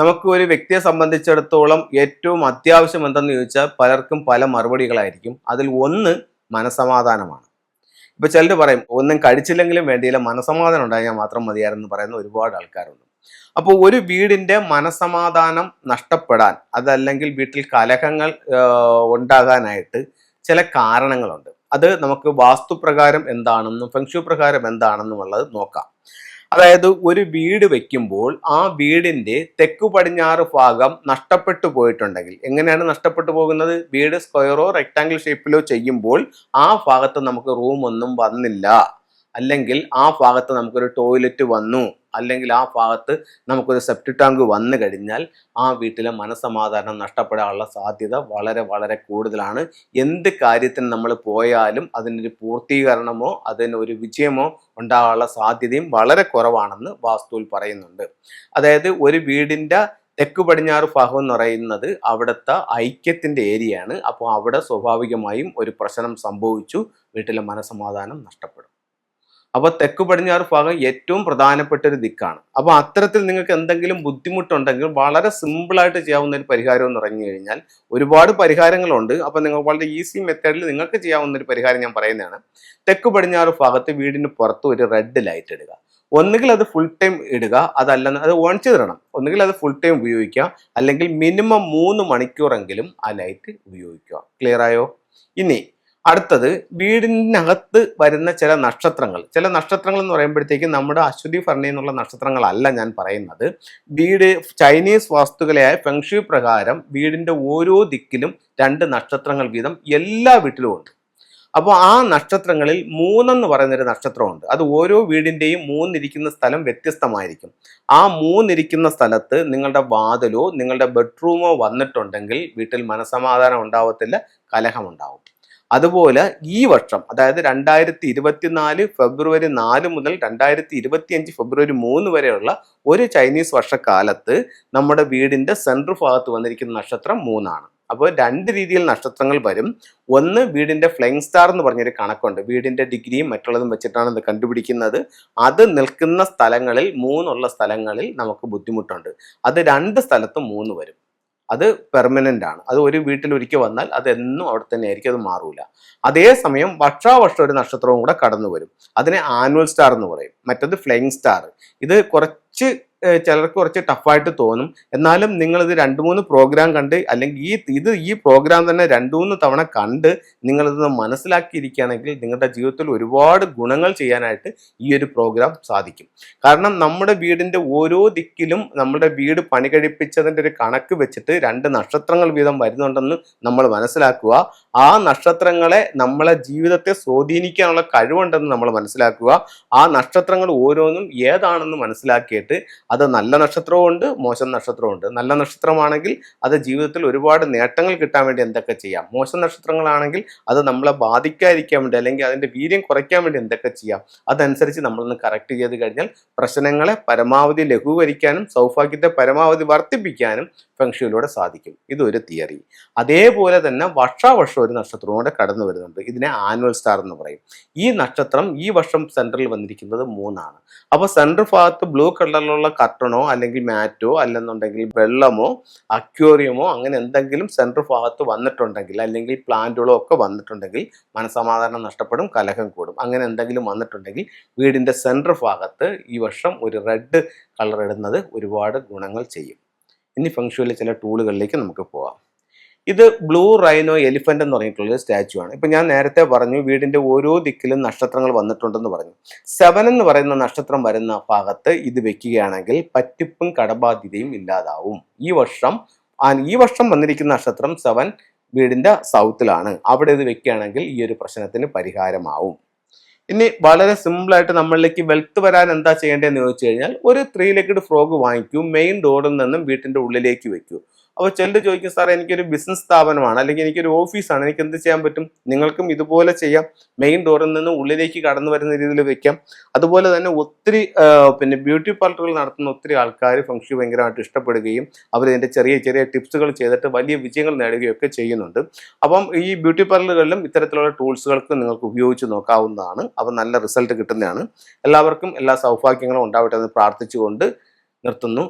നമുക്ക് ഒരു വ്യക്തിയെ സംബന്ധിച്ചിടത്തോളം ഏറ്റവും അത്യാവശ്യം എന്തെന്ന് ചോദിച്ചാൽ പലർക്കും പല മറുപടികളായിരിക്കും. അതിൽ ഒന്ന് മനസമാധാനമാണ്. ഇപ്പൊ ചിലർ പറയും ഒന്നും കഴിച്ചില്ലെങ്കിലും വേണ്ടിയില്ല മനസമാധാനം ഉണ്ടായാൽ മാത്രം മതിയായിരുന്നു പറയുന്ന ഒരുപാട് ആൾക്കാരുണ്ട്. അപ്പോൾ ഒരു വീടിന്റെ മനസമാധാനം നഷ്ടപ്പെടാൻ അതല്ലെങ്കിൽ വീട്ടിൽ കലഹങ്ങൾ ഉണ്ടാകാനായിട്ട് ചില കാരണങ്ങളുണ്ട്. അത് നമുക്ക് വാസ്തുപ്രകാരം എന്താണെന്നും ഫെങ്ഷു പ്രകാരം എന്താണെന്നുമുള്ളത് നോക്കാം. അതായത് ഒരു വീട് വെക്കുമ്പോൾ ആ വീടിന്റെ തെക്കു പടിഞ്ഞാറ് ഭാഗം നഷ്ടപ്പെട്ടു പോയിട്ടുണ്ടെങ്കിൽ എങ്ങനെയാണ് നഷ്ടപ്പെട്ടു പോകുന്നത്? വീട് സ്ക്വയറോ റെക്ടാങ്കിൾ ഷേപ്പിലോ ചെയ്യുമ്പോൾ ആ ഭാഗത്ത് നമുക്ക് റൂം ഒന്നും വന്നില്ല. അല്ലെങ്കിൽ ആ ഭാഗത്ത് നമുക്കൊരു ടോയ്ലറ്റ് വന്നു. അല്ലെങ്കിൽ ആ ഭാഗത്ത് നമുക്കൊരു സെപ്റ്റി ടാങ്ക് വന്നു കഴിഞ്ഞാൽ ആ വീട്ടിലെ മനസമാധാനം നഷ്ടപ്പെടാനുള്ള സാധ്യത വളരെ വളരെ കൂടുതലാണ്. എന്ത് കാര്യത്തിന് നമ്മൾ പോയാലും അതിനൊരു പൂർത്തീകരണമോ അതിനൊരു വിജയമോ ഉണ്ടാകാനുള്ള സാധ്യതയും വളരെ കുറവാണെന്ന് വാസ്തുവിൽ പറയുന്നുണ്ട്. അതായത് ഒരു വീടിന്റെ തെക്ക് പടിഞ്ഞാറ് ഭാഗം എന്ന് പറയുന്നത് അവിടുത്തെ ഐക്യത്തിന്റെ ഏരിയയാണ്. അപ്പോൾ അവിടെ സ്വാഭാവികമായും ഒരു പ്രശ്നം സംഭവിച്ചു. വീട്ടിലെ മനസമാധാനം നഷ്ടപ്പെടും. അപ്പോൾ തെക്ക് പടിഞ്ഞാറ് ഭാഗം ഏറ്റവും പ്രധാനപ്പെട്ട ഒരു ദിക്കാണ്. അപ്പോൾ അത്തരത്തിൽ നിങ്ങൾക്ക് എന്തെങ്കിലും ബുദ്ധിമുട്ടുണ്ടെങ്കിൽ വളരെ സിമ്പിളായിട്ട് ചെയ്യാവുന്ന ഒരു പരിഹാരം എന്ന് പറഞ്ഞു കഴിഞ്ഞാൽ ഒരുപാട് പരിഹാരങ്ങളുണ്ട്. അപ്പോൾ നിങ്ങൾ വളരെ ഈസി മെത്തേഡിൽ നിങ്ങൾക്ക് ചെയ്യാവുന്ന ഒരു പരിഹാരം ഞാൻ പറയുന്നതാണ്. തെക്ക് പടിഞ്ഞാറ് ഭാഗത്ത് വീടിന് പുറത്ത് ഒരു റെഡ് ലൈറ്റ് ഇടുക. ഒന്നുകിൽ അത് ഫുൾ ടൈം ഇടുക അതല്ല അത് ഓൺ ചെയ്തിടണം. ഒന്നുകിൽ അത് ഫുൾ ടൈം ഉപയോഗിക്കുക. അല്ലെങ്കിൽ മിനിമം മൂന്ന് മണിക്കൂറെങ്കിലും ആ ലൈറ്റ് ഉപയോഗിക്കുക. ക്ലിയർ ആയോ? ഇനി അടുത്തത് വീടിനകത്ത് വരുന്ന ചില നക്ഷത്രങ്ങൾ. ചില നക്ഷത്രങ്ങൾ എന്ന് പറയുമ്പോഴത്തേക്കും നമ്മുടെ അശ്വതി ഭരണി എന്നുള്ള നക്ഷത്രങ്ങളല്ല ഞാൻ പറയുന്നത്. വീട് ചൈനീസ് വാസ്തുക്കളയായ ഫെങ്ഷു പ്രകാരം വീടിന്റെ ഓരോ ദിക്കിലും രണ്ട് നക്ഷത്രങ്ങൾ വീതം എല്ലാ വീട്ടിലും ഉണ്ട്. അപ്പോൾ ആ നക്ഷത്രങ്ങളിൽ മൂന്നെന്ന് പറയുന്നൊരു നക്ഷത്രമുണ്ട്. അത് ഓരോ വീടിന്റെയും മൂന്നിരിക്കുന്ന സ്ഥലം വ്യത്യസ്തമായിരിക്കും. ആ മൂന്നിരിക്കുന്ന സ്ഥലത്ത് നിങ്ങളുടെ വാതിലോ നിങ്ങളുടെ ബെഡ്റൂമോ വന്നിട്ടുണ്ടെങ്കിൽ വീട്ടിൽ മനസമാധാനം ഉണ്ടാവത്തില്ല കലഹമുണ്ടാവും. അതുപോലെ ഈ വർഷം അതായത് രണ്ടായിരത്തി ഇരുപത്തിനാല് ഫെബ്രുവരി നാല് മുതൽ രണ്ടായിരത്തി ഇരുപത്തിയഞ്ച് ഫെബ്രുവരി മൂന്ന് വരെയുള്ള ഒരു ചൈനീസ് വർഷക്കാലത്ത് നമ്മുടെ വീടിന്റെ സെൻട്രൽ ഭാഗത്ത് വന്നിരിക്കുന്ന നക്ഷത്രം മൂന്നാണ്. അപ്പോൾ രണ്ട് രീതിയിൽ നക്ഷത്രങ്ങൾ വരും. ഒന്ന് വീടിന്റെ ഫ്ലൈങ് സ്റ്റാർ എന്ന് പറഞ്ഞൊരു കണക്കുണ്ട്. വീടിന്റെ ഡിഗ്രിയും മറ്റുള്ളതും വെച്ചിട്ടാണ് ഇത് കണ്ടുപിടിക്കുന്നത്. അത് നിൽക്കുന്ന സ്ഥലങ്ങളിൽ മൂന്നുള്ള സ്ഥലങ്ങളിൽ നമുക്ക് ബുദ്ധിമുട്ടുണ്ട്. അത് രണ്ട് സ്ഥലത്തും മൂന്ന് വരും. അത് പെർമനന്റ് ആണ്. അത് ഒരു വീട്ടിൽ ഒരിക്കൽ വന്നാൽ അത് എന്നും അവിടെ തന്നെ ആയിരിക്കും അത് മാറൂല. അതേസമയം വർഷാവർഷം ഒരു നക്ഷത്രവും കൂടെ കടന്നു വരും അതിനെ ആനുവൽ സ്റ്റാർ എന്ന് പറയും. മറ്റത് ഫ്ലൈങ് സ്റ്റാർ ഇത് കുറച്ച് ഏഹ്, ചിലർക്ക് കുറച്ച് ടഫായിട്ട് തോന്നും. എന്നാലും നിങ്ങളിത് രണ്ട് മൂന്ന് പ്രോഗ്രാം കണ്ട് അല്ലെങ്കിൽ ഈ ഇത് ഈ പ്രോഗ്രാം തന്നെ രണ്ട് മൂന്ന് തവണ കണ്ട് നിങ്ങളിത് മനസ്സിലാക്കിയിരിക്കുകയാണെങ്കിൽ നിങ്ങളുടെ ജീവിതത്തിൽ ഒരുപാട് ഗുണങ്ങൾ ചെയ്യാനായിട്ട് ഈ ഒരു പ്രോഗ്രാം സാധിക്കും. കാരണം നമ്മുടെ വീടിന്റെ ഓരോ ദിക്കിലും നമ്മുടെ വീട് പണി കഴിപ്പിച്ചതിന്റെ ഒരു കണക്ക് വെച്ചിട്ട് രണ്ട് നക്ഷത്രങ്ങൾ വീതം വരുന്നുണ്ടെന്ന് നമ്മൾ മനസ്സിലാക്കുക. ആ നക്ഷത്രങ്ങളെ നമ്മളെ ജീവിതത്തെ സ്വാധീനിക്കാനുള്ള കഴിവുണ്ടെന്ന് നമ്മൾ മനസ്സിലാക്കുക. ആ നക്ഷത്രങ്ങൾ ഓരോന്നും ഏതാണെന്ന് മനസ്സിലാക്കിയിട്ട് അത് നല്ല നക്ഷത്രവും ഉണ്ട് മോശം നക്ഷത്രവും ഉണ്ട്. നല്ല നക്ഷത്രമാണെങ്കിൽ അത് ജീവിതത്തിൽ ഒരുപാട് നേട്ടങ്ങൾ കിട്ടാൻ വേണ്ടി എന്തൊക്കെ ചെയ്യാം? മോശം നക്ഷത്രങ്ങളാണെങ്കിൽ അത് നമ്മളെ ബാധിക്കാതിരിക്കാൻ വേണ്ടി അല്ലെങ്കിൽ അതിന്റെ വീര്യം കുറയ്ക്കാൻ വേണ്ടി എന്തൊക്കെ ചെയ്യാം? അതനുസരിച്ച് നമ്മളൊന്ന് കറക്റ്റ് ചെയ്ത് കഴിഞ്ഞാൽ പ്രശ്നങ്ങളെ പരമാവധി ലഘൂകരിക്കാനും സൗഭാഗ്യത്തെ പരമാവധി വർദ്ധിപ്പിക്കാനും ഫെങ്ഷുയിലൂടെ സാധിക്കും. ഇതൊരു തിയറി. അതേപോലെ തന്നെ വർഷാവർഷം ഒരു നക്ഷത്രവും കൂടെ കടന്നു വരുന്നുണ്ട്. ഇതിനെ ആനുവൽ സ്റ്റാർ എന്ന് പറയും. ഈ നക്ഷത്രം ഈ വർഷം സെൻട്രൽ വന്നിരിക്കുന്നത് മൂന്നാണ്. അപ്പോൾ സെൻട്രൽ ഭാഗത്ത് ബ്ലൂ കളറിലുള്ള കർട്ടണോ അല്ലെങ്കിൽ മാറ്റോ അല്ലെന്നുണ്ടെങ്കിൽ വെള്ളമോ അക്വേറിയമോ അങ്ങനെ എന്തെങ്കിലും സെൻട്രൽ ഭാഗത്ത് വന്നിട്ടുണ്ടെങ്കിൽ അല്ലെങ്കിൽ പ്ലാന്റുകളോ ഒക്കെ വന്നിട്ടുണ്ടെങ്കിൽ മനസമാധാനം നഷ്ടപ്പെടും കലഹം കൂടും. അങ്ങനെ എന്തെങ്കിലും വന്നിട്ടുണ്ടെങ്കിൽ വീടിന്റെ സെൻട്രൽ ഭാഗത്ത് ഈ വർഷം ഒരു റെഡ് കളർ ഇടുന്നത് ഒരുപാട് ഗുണങ്ങൾ ചെയ്യും. ഇനി ഫംഗ്ഷനിലെ ചില ടൂളുകളിലേക്ക് നമുക്ക് പോവാം. ഇത് ബ്ലൂ റൈനോ എലിഫന്റ് എന്ന് പറഞ്ഞിട്ടുള്ള സ്റ്റാച്ചു ആണ്. ഇപ്പം ഞാൻ നേരത്തെ പറഞ്ഞു വീടിന്റെ ഓരോ ദിക്കിലും നക്ഷത്രങ്ങൾ വന്നിട്ടുണ്ടെന്ന് പറഞ്ഞു. സെവൻ എന്ന് പറയുന്ന നക്ഷത്രം വരുന്ന ഭാഗത്ത് ഇത് വെക്കുകയാണെങ്കിൽ പറ്റിപ്പും കടബാധ്യതയും ഇല്ലാതാവും. ഈ വർഷം ഈ വർഷം വന്നിരിക്കുന്ന നക്ഷത്രം സെവൻ വീടിന്റെ സൗത്തിലാണ് അവിടെ ഇത് വെക്കുകയാണെങ്കിൽ ഈ ഒരു പ്രശ്നത്തിന് പരിഹാരമാവും. ഇനി വളരെ സിമ്പിൾ ആയിട്ട് നമ്മളിലേക്ക് വെൽത്ത് വരാൻ എന്താ ചെയ്യേണ്ടതെന്ന് ചോദിച്ചു കഴിഞ്ഞാൽ ഒരു ത്രീ ലെഗഡ് ഫ്രോഗ് വാങ്ങിക്കൂ മെയിൻ ഡോറിൽ നിന്നും വീട്ടിന്റെ ഉള്ളിലേക്ക് വെക്കൂ. അപ്പോൾ ചിലർ ചോദിക്കും സാർ എനിക്കൊരു ബിസിനസ് സ്ഥാപനമാണ് അല്ലെങ്കിൽ എനിക്കൊരു ഓഫീസാണ് എനിക്ക് എന്ത് ചെയ്യാൻ പറ്റും? നിങ്ങൾക്കും ഇതുപോലെ ചെയ്യാം. മെയിൻ ഡോറിൽ നിന്ന് ഉള്ളിലേക്ക് കടന്നു വരുന്ന രീതിയിൽ വെക്കാം. അതുപോലെ തന്നെ ഒത്തിരി പിന്നെ ബ്യൂട്ടി പാർലറുകൾ നടത്തുന്ന ഒത്തിരി ആൾക്കാർ ഫംഗ്ഷൻ ഭയങ്കരമായിട്ട് ഇഷ്ടപ്പെടുകയും അവർ ഇതിന്റെ ചെറിയ ചെറിയ ടിപ്സുകൾ ചെയ്തിട്ട് വലിയ വിജയങ്ങൾ നേടുകയും ഒക്കെ ചെയ്യുന്നുണ്ട്. അപ്പം ഈ ബ്യൂട്ടി പാർലറുകളിലും ഇത്തരത്തിലുള്ള ടൂൾസുകൾക്ക് നിങ്ങൾക്ക് ഉപയോഗിച്ച് നോക്കാവുന്നതാണ്. അപ്പം നല്ല റിസൾട്ട് കിട്ടുന്നതാണ്. എല്ലാവർക്കും എല്ലാ സൗഭാഗ്യങ്ങളും ഉണ്ടാവട്ടെ എന്ന് പ്രാർത്ഥിച്ചുകൊണ്ട് നിർത്തുന്നു.